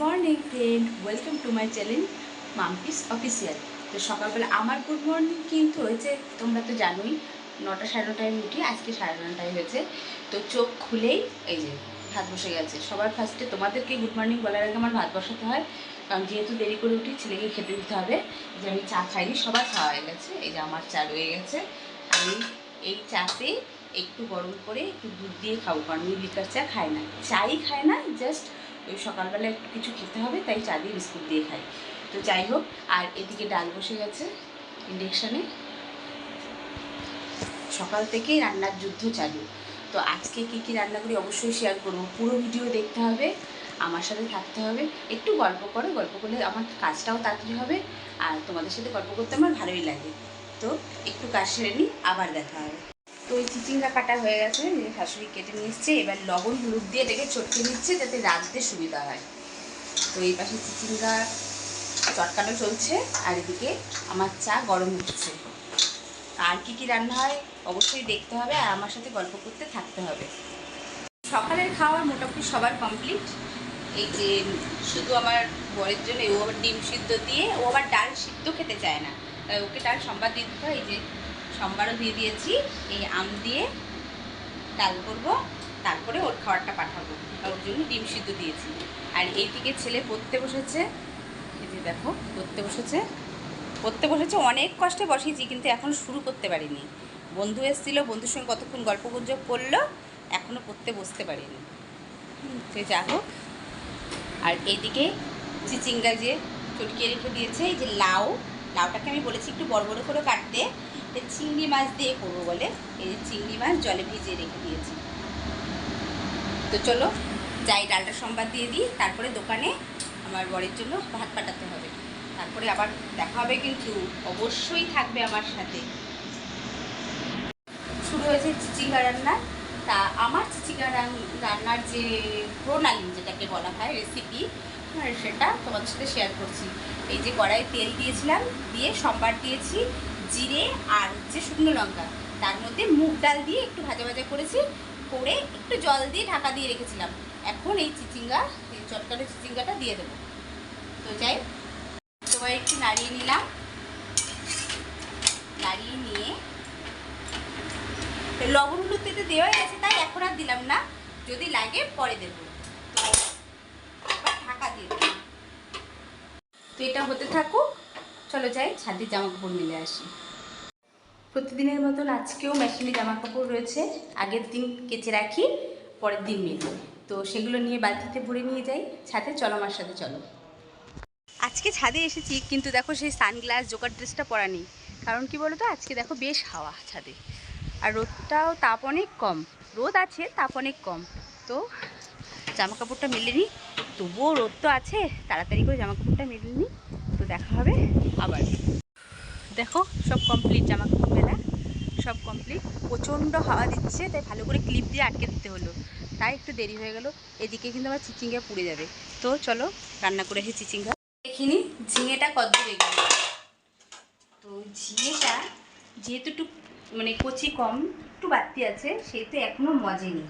Morning friend welcome to my channel Mampi's official তো সকালবেলা আমার গুড মর্নিং কিন্তু হয়েছে, তোমরা তো জানোই, নটা সাড়ে নটায় উঠি, আজকে সাড়ে নটায় হয়েছে। তো চোখ খুলেই এই যে ভাত বসে গেছে। সবার ফার্স্টে তোমাদেরকে গুড মর্নিং বলার আগে আমার ভাত বসাতে হয়, কারণ যেহেতু দেরি করে উঠি, ছেলেকে খেতে দিতে হবে। যে আমি চা খাইনি, সবার খাওয়া হয়ে গেছে। এই যে আমার চা রয়ে গেছে। আমি এই চাতে একটু গরম করে একটু দুধ দিয়ে খাব, কারণ আমি লিকার চা খাই না। চাই খায় না জাস্ট ওই সকালবেলা একটু কিছু খেতে হবে, তাই চা দিয়ে বিস্কুট দিয়ে খাই। তো যাই হোক, আর এদিকে ডাল বসে গেছে ইন্ডাকশানে। সকাল থেকেই রান্নার যুদ্ধ চালু। তো আজকে কী কী রান্না করি অবশ্যই শেয়ার করব। পুরো ভিডিও দেখতে হবে, আমার সাথে থাকতে হবে, একটু গল্প করো, গল্প করলে আমার কাজটাও তাড়াতাড়ি হবে, আর তোমাদের সাথে গল্প করতে আমার ভালোই লাগে। তো একটু কাজ সেরে নিই, আবার দেখা হবে। তো ওই চিচিঙ্গা কাটা হয়ে গেছে শাশুড়ি কেটে নিয়ে এবার লবণ, হলুদ দিয়ে এটাকে চটকে নিচ্ছে যাতে রাঁধতে সুবিধা হয়। তো এই পাশে চিচিঙ্গা চটকানো চলছে, আর এদিকে আমার চা গরম হচ্ছে। আর কি কি রান্না হয় অবশ্যই দেখতে হবে, আর আমার সাথে গল্প করতে থাকতে হবে। সকালের খাওয়া মোটামুটি সবার কমপ্লিট এই যে শুধু আমার বরের জন্য, ও আবার ডিম সিদ্ধ দিয়ে, ও আবার ডাল সিদ্ধ খেতে চায় না। তাই ওকে ডাল সম্বাদ দিতে হয় এই যে সম্বারও দিয়ে দিয়েছি। এই আম দিয়ে ডাল করব, তারপরে ওর খাবারটা পাঠাবো। ওর জন্য ডিম সিদ্ধ দিয়েছি। আর এইদিকে ছেলে পড়তে বসেছে। এই যে দেখো, পড়তে বসেছে। পড়তে বসেছে, অনেক কষ্টে বসিয়েছি, কিন্তু এখন শুরু করতে পারিনি। বন্ধু এসেছিল, বন্ধুর সঙ্গে কতক্ষণ গল্প গুজব করল এখনও পড়তে বসতে পারিনি। সে যা হোক। আর এইদিকে চিচিঙ্গা যে চটকিয়ে রেখে দিয়েছে, এই যে লাউ, লাউটাকে আমি বলেছি একটু বড় বড় করে কাটতে। চিংড়ি মাছ দিয়ে করব বলে। এই চিংড়ি মাছ জলে ভিজিয়ে রেখে দিয়েছি। তো চলো, যাই ডালটা সম্বাদ দিয়ে দিই। তারপরে দোকানে আমার বরের জন্য ভাত পাঠাতে হবে। তারপরে আবার দেখা হবে কিন্তু অবশ্যই থাকবে আমার সাথে। শুরু হয়েছে চিচিঙ্গা রান্না। তা আমার চিচিঙ্গা রান্নার যে প্রণালী, যেটাকে বলা হয় রেসিপি সেটা তোমাদের সাথে শেয়ার করছি। এই যে কড়াই তেল দিয়েছিলাম, দিয়ে সম্বার দিয়েছি। জিরে আর হচ্ছে শুকনো লঙ্কা। তার মধ্যে মুগ ডাল দিয়ে একটু ভাজা ভাজা করেছি, করে একটু জল দিয়ে ঢাকা দিয়ে রেখেছিলাম। এখন এই চিচিঙ্গা, এই চটকানো চিচিঙ্গাটা দিয়ে দেবো। তো যাই সবাই একটু নাড়িয়ে নিলাম। নাড়িয়ে নিয়ে লবণ হলুদ দেওয়াই আছে, তাই এখন আর দিলাম না। যদি লাগে পরে দেব। ঢাকা দিয়ে দেবো তো এটা হতে থাকুক। চলো যাই ছাদের জামা কাপড় মিলে আসি। প্রতিদিনের মতন আজকেও মেশিনে জামা কাপড় রয়েছে, আগের দিন কেচে রাখি, পরের দিন মেলি তো সেগুলো নিয়ে বালতিতে ভরে নিয়ে যাই, ছাদে চলো আমার সাথে, চলো। আজকে ছাদে এসেছি, কিন্তু দেখো সেই সানগ্লাস, জোকার ড্রেসটা পরা নেই। কারণ কি বলো তো আজকে দেখো বেশ হাওয়া ছাদে। আর রোদটাও তাপ অনেক কম। রোদ আছে, তাপ অনেক কম। তো জামা কাপড়টা মেলে নিই, তবুও রোদ তো আছে, তাড়াতাড়ি করে জামা কাপড়টা মেলে নিই। দেখা হবে আবার। দেখো, সব কমপ্লিট জামা কাপড় মেলা সব কমপ্লিট প্রচণ্ড হাওয়া দিচ্ছে, তাই ভালো করে ক্লিপ দিয়ে আটকে দিতে হলো। তাই একটু দেরি হয়ে গেল, এদিকে কিন্তু আমার চিচিঙ্গা পুড়ে যাবে। তো চলো, রান্না করে আসি চিচিঙ্গা। দেখিনি, ঝিঙেটা কত এগিয়ে তো ঝিঙেটা যেহেতু একটু মানে কচি কম, একটু বাড়তি আছে, সেহেতু এখনও মজেনি।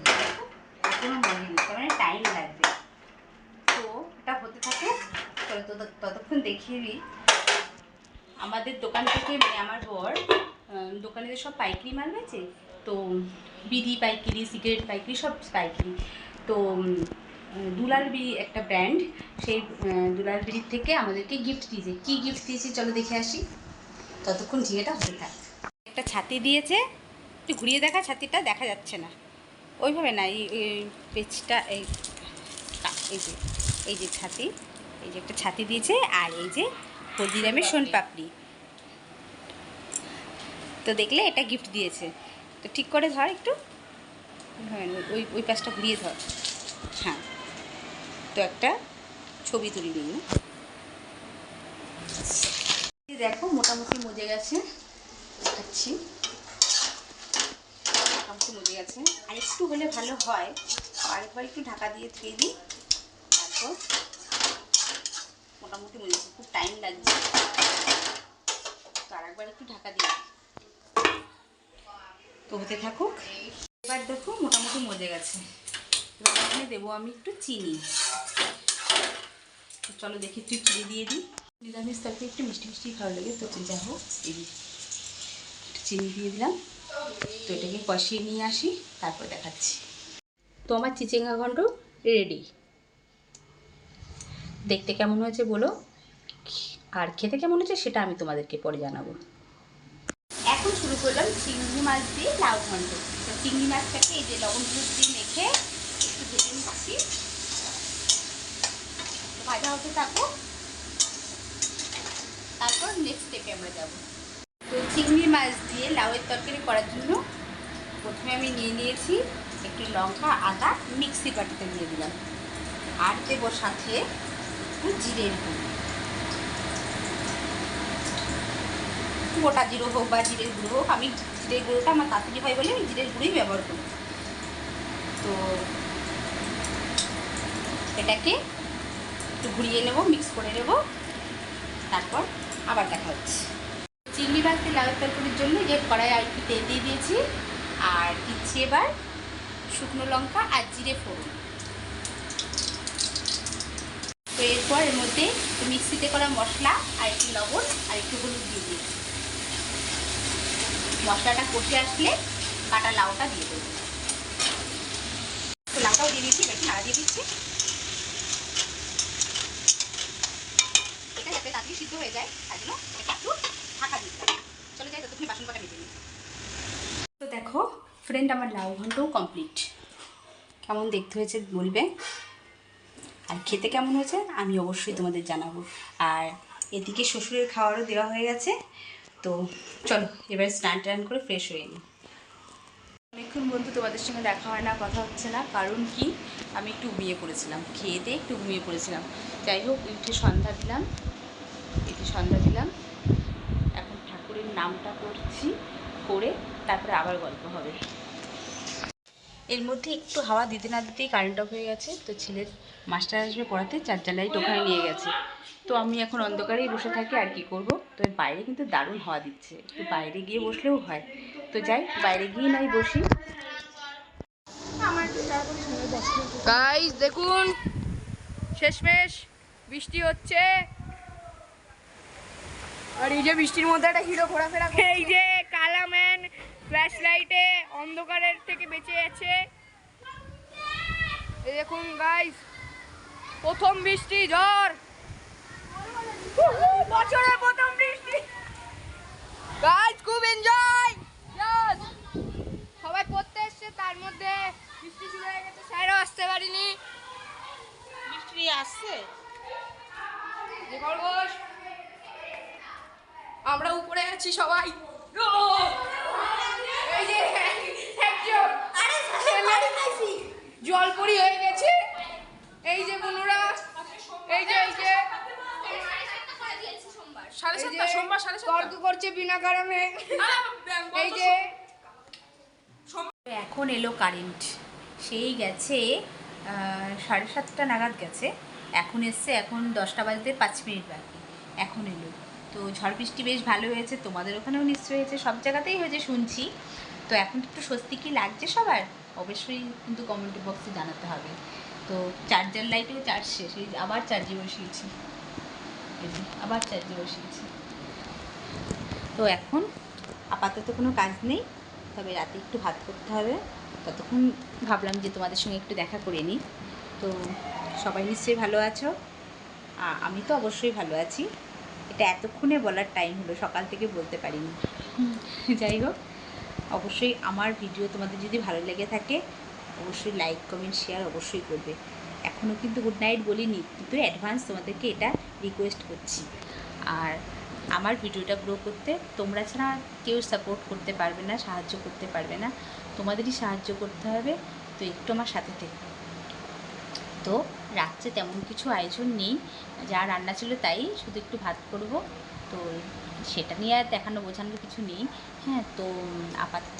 এখনও মজেনি, তার মানে টাইম লাগবে তো এটা হতে থাকে চলো তত- ততক্ষণ দেখিয়ে দিই। আমাদের দোকান থেকে মানে আমার বর আহ, দোকানে যে সব পাইকারি মাল রয়েছে তো বিড়ি পাইকারি সিগারেট পাইকারি সব পাইকারি। তো দুলাল বিড়ি একটা ব্র্যান্ড সেই দুলাল বিড়ির থেকে আমাদেরকে গিফট দিয়েছে। কী গিফট দিয়েছে চলো দেখে আসি। ততক্ষণ ঝিঙেটা হতে থাক। একটা ছাতি দিয়েছে। একটু ঘুরিয়ে দেখা ছাতিটা দেখা যাচ্ছে না। ওইভাবে না এই এই পেজটা এই এই যে এই যে ছাতি। এই যে একটা ছাতি দিয়েছে আর এই যে হলদিরামের সোনপাপড়ি তো দেখলে এটা গিফট দিয়েছে। তো ঠিক করে ধর একটু। হ্যাঁ ওই ওই পাশটা ঘুরিয়ে ধর। হ্যাঁ। তো একটা ছবি তুলি নিই দেখো, মোটামুটি মজে গেছে। দেখাচ্ছি। মোটামুটি মজে গেছে। আর একটু হলে ভালো হয়। আরেকবার একটু ঢাকা দিয়ে ধুয়ে দিই। তারপর মোটামুটি মজেছে খুব টাইম লাগছে। তো আরেকবার একটু ঢাকা দিয়ে তো হতে থাকুক, এবার দেখো মোটামুটি মজে গেছে। এবার এখানে দেবো আমি একটু চিনি। তো চলো দেখি, একটু চিনি দিয়ে দিই। নিরামিষ তরকারি একটু মিষ্টি মিষ্টি ভালো লাগে, তো যা হোক, এই একটু চিনি দিয়ে দিলাম। তো এটাকে কষিয়ে নিয়ে আসি, তারপর দেখাচ্ছি। তো আমার চিচিঙ্গা ঘন্ট রেডি দেখতে কেমন হয়েছে বলো? আর খেতে কেমন হয়েছে সেটা আমি তোমাদেরকে পরে জানাব। এখন শুরু করলাম চিংড়ি মাছ দিয়ে লাউ ঘন্ট। চিংড়ি মাছটাকে এই যে লবণ হলুদ দিয়ে মেখে একটু ভেজে নিচ্ছি। ভাজা হতে থাকো তারপর নেক্সট স্টেপে আমরা যাব। তো চিংড়ি মাছ দিয়ে লাউয়ের তরকারি করার জন্য প্রথমে আমি নিয়ে নিয়েছি একটু লঙ্কা, আদা, মিক্সি বাটিতে দিয়ে দিলাম আর দেবো সাথে একটু জিরের গুঁড়ো গোটা জিরো হোক বা জিরের গুঁড়ো হোক, আমি জিরের গুঁড়োটা আমার তাড়াতাড়ি হয় বলে আমি জিরের গুঁড়োই ব্যবহার করি। তো এটাকে একটু ঘুরিয়ে নেব মিক্স করে নেব, তারপর আবার দেখা হচ্ছে। চিংড়ি দিয়ে লাউ তরকারির জন্য যে কড়াই আর একটু তেল দিয়ে দিয়েছি, আর দিচ্ছি এবার শুকনো লঙ্কা আর জিরে ফোড়ন। তো এরপর এর মধ্যে মিক্সিতে করা মশলা আর একটু লবণ আর একটু হলুদ দিয়ে দিয়েছি মশলাটা কষে আসলে কাটা লাউটা দিয়ে দেবো। লাউটাও দিয়ে দিচ্ছি একটু নাড়া দিয়ে দিচ্ছি। এটা যাতে তাড়াতাড়ি সিদ্ধ হয়ে যায়, তার জন্য একটু ঢাকা দিতে হবে চলে যাই, ততক্ষণ বাসন কটা মেজে নিই। তো দেখো ফ্রেন্ড আমার লাউ ঘন্টও কমপ্লিট কেমন দেখতে হয়েছে বলবে? আর খেতে কেমন হয়েছে আমি অবশ্যই তোমাদের জানাব। আর এদিকে শ্বশুরের খাওয়ারও দেওয়া হয়ে গেছে, তো চলো, এবার স্নান টান করে ফ্রেশ হয়ে নিই। অনেকক্ষণ বন্ধু তোমাদের সঙ্গে দেখা হয় না, কথা হচ্ছে না, কারণ কি? আমি একটু ঘুমিয়ে পড়েছিলাম, খেয়ে দিয়ে একটু ঘুমিয়ে পড়েছিলাম। যাই হোক, উঠে সন্ধ্যা দিলাম একটু সন্ধ্যা দিলাম। এখন ঠাকুরের নামটা করছি, করে তারপরে আবার গল্প হবে। এর মধ্যে একটু হাওয়া দিতে না দিতেই কারেন্ট অফ হয়ে গেছে তো ছেলের মাস্টার আসবে পড়াতে চার্জার লাইট ওখানে নিয়ে গেছে। তো আমি এখন অন্ধকারেই বসে থাকি আর কি করব? তো বাইরে কিন্তু দারুণ হাওয়া দিচ্ছে। একটু বাইরে গিয়ে বসলেও হয়। তো যাই বাইরে গিয়ে নাই বসি। গাইস দেখুন। শেষমেশ বৃষ্টি হচ্ছে। আর এই যে বৃষ্টির মধ্যে একটা হিরো ঘোরাফেরা এই যে কালাম্যান ফ্ল্যাশ লাইটে অন্ধকারের থেকে বেঁচে আছে। এই দেখুন গাইস প্রথম বৃষ্টি ঝড়। বছরের প্রথম বৃষ্টি। গাইস খুব এনজয় সবাই পড়তে এসছে তার মধ্যে বৃষ্টি শুরু হয়ে গেছে। স্যারও আসতে পারিনি। বৃষ্টি আসছে? খরগোশ আমরা উপরে আছি সবাই এই যে একজন ছেলে জলপরি হয়ে গেছে। এই যে বন্ধুরা এই যে এই যে। তর্ক করছে বিনা কারণে। এই যে। এখন এলো কারেন্ট। সেই গেছে সাড়ে সাতটা নাগাদ গেছে। এখন এসছে এখন দশটা বাজতে পাঁচ মিনিট বাকি। এখন এলো। তো ঝড় বৃষ্টি বেশ ভালো হয়েছে তোমাদের ওখানেও নিশ্চয়ই হয়েছে সব জায়গাতেই হয়েছে শুনছি। তো এখন একটু স্বস্তি কি লাগছে সবার? অবশ্যই কিন্তু কমেন্ট বক্সে জানাতে হবে। তো চার্জার লাইটেও চার্জ শেষ, এই আবার চার্জে বসিয়েছি। আবার চার্জে বসিয়েছি। তো এখন আপাতত কোনো কাজ নেই, তবে রাতে একটু ভাত করতে হবে। ততক্ষণ ভাবলাম যে তোমাদের সঙ্গে একটু দেখা করে নিই। তো সবাই নিশ্চয়ই ভালো আছো? আমি তো অবশ্যই ভালো আছি। এটা এতক্ষণে বলার টাইম হলো, সকাল থেকে বলতে পারিনি। যাই হোক অবশ্যই আমার ভিডিও তোমাদের যদি ভালো লেগে থাকে, অবশ্যই লাইক কমেন্ট শেয়ার অবশ্যই করবে। এখনও কিন্তু গুড নাইট বলিনি, কিন্তু অ্যাডভান্স তোমাদেরকে এটা রিকোয়েস্ট করছি। আর আমার ভিডিওটা গ্রো করতে তোমরা ছাড়া কেউ সাপোর্ট করতে পারবে না, সাহায্য করতে পারবে না। তোমাদেরই সাহায্য করতে হবে, তো একটু আমার সাথে থেকো। তো রাত্রে তেমন কিছু আয়োজন নেই, যা রান্না ছিল তাই শুধু একটু ভাত করব। তো সেটা নিয়ে আর দেখানো বোঝানোর কিছু নেই। হ্যাঁ তো আপাতত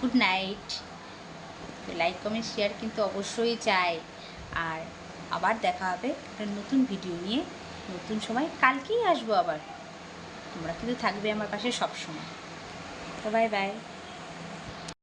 গুড নাইট তো লাইক কমেন্ট শেয়ার কিন্তু অবশ্যই চাই। আর আবার দেখা হবে একটা নতুন ভিডিও নিয়ে। নতুন সময় কালকেই আসব আবার। তোমরা কিন্তু থাকবে আমার পাশে সবসময়। তো বাই বাই